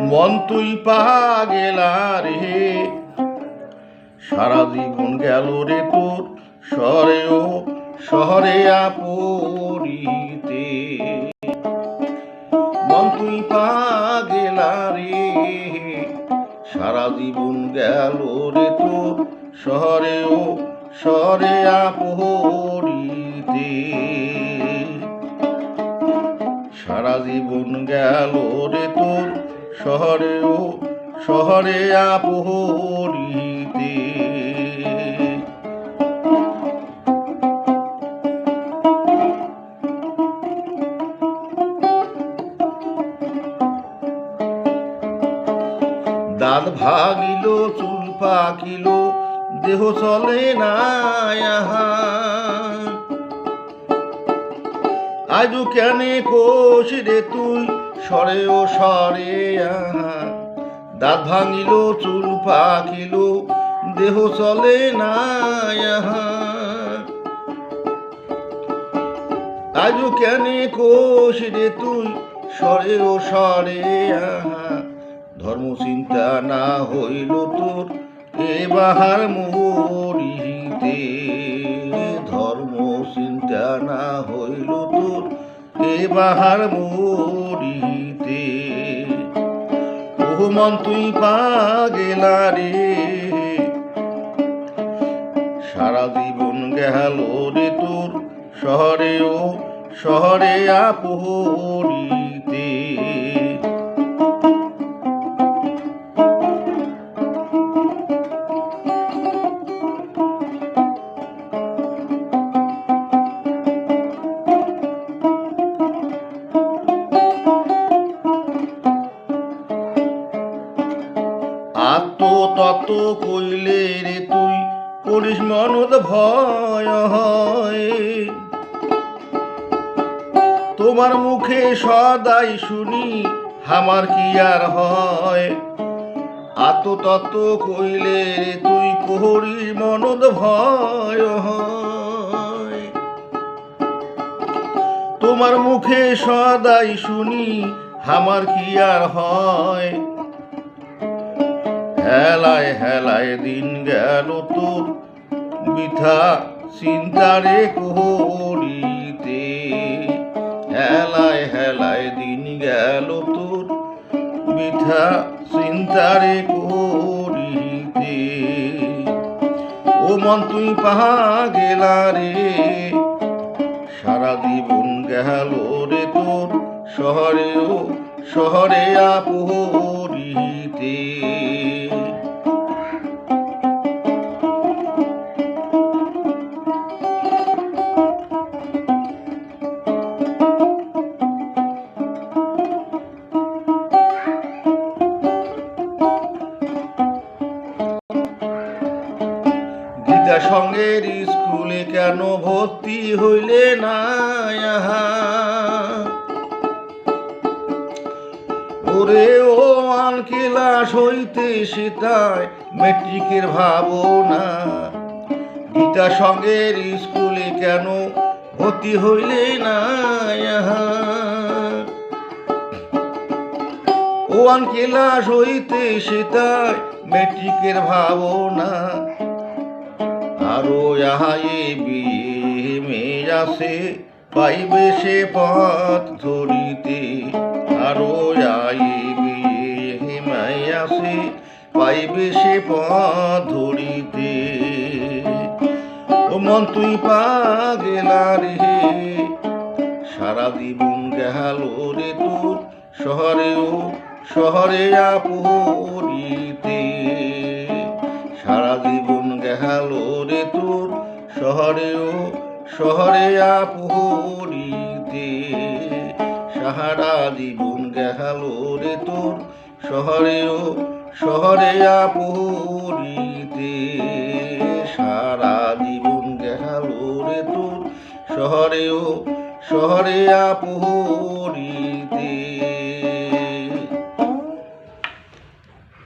মন তুই পাহা গেলা রে। সারা জীবন গেল রে তোর শহরেও শহরে আপরিতে। মন তুই পাহা গেলা রে। সারা জীবন গেল রে তোর শহরেও শহরে আপরিতে। সারা জীবন গেল রে তোর শহরেও শহরে আপহরিতে দাঁত ভাগিল, চুল পাকিল, দেহ চলে না আজু কেনে কোষ রে তুই? সরে ও সরে দাঁত ভাঙিল, চুল পাকিল, দেহ চলে না আহা। আজু কেনে কোষ রে তুই? সরে ও সরে ধর্ম চিন্তা না হইল তোর, এ বাহার মরিতে ধর্ম চিন্তা না হইল তোর এ বাহার মরিতে মন, তুই পাগেলা রে। সারা জীবন গেল রে তোর শহরে ও শহরে আপহরিতে আত্ম তত কইলে রে তুই করিস মনত ভয় হয়। তোমার মুখে সদাই শুনি আমার কি আর হয়। আত তত কইলে রে তুই করিস মনত ভয় হয়। তোমার মুখে সদাই শুনি আমার কি আর হয়। হেলায় হেলায় দিন গেল তোর। বৃথা চিন্তারে করিতে হেলায় হেলায় দিন গেল তোর। বৃথা চিন্তারে করিতে ও মন তুই পাহা গেলা রে। সারা জীবন গেল রে তোর। শহরেও, শহরে আপহরিতে সঙ্গের স্কুলে কেন ভর্তি হইলে না? ওরে ও আন ক্লাস হইতে সীতায় মেট্রিকের ভাবনা গীতা সঙ্গের স্কুলে কেন ভর্তি হইলে না আহা? ও ক্লাস হইতে সীতায় মেট্রিকের ভাবনা বিয়ে মেয়ে আছে পাইবে সে পথ ধরিতে। বিয়ে মাই আছে পাইবে সে পথ ধরিতে। ও মন তুই পা গেলা রে সারা জীবন গেল রে তোর শহরেও, শহরে আপরিতে গেল রে তোর শহরেও, শহরে আপরিতে সাহারা জীবন গেল রে তোর শহরেও, শহরে আপরিতে সারা জীবন গেল রে তোর শহরেও, শহরে আপরিতে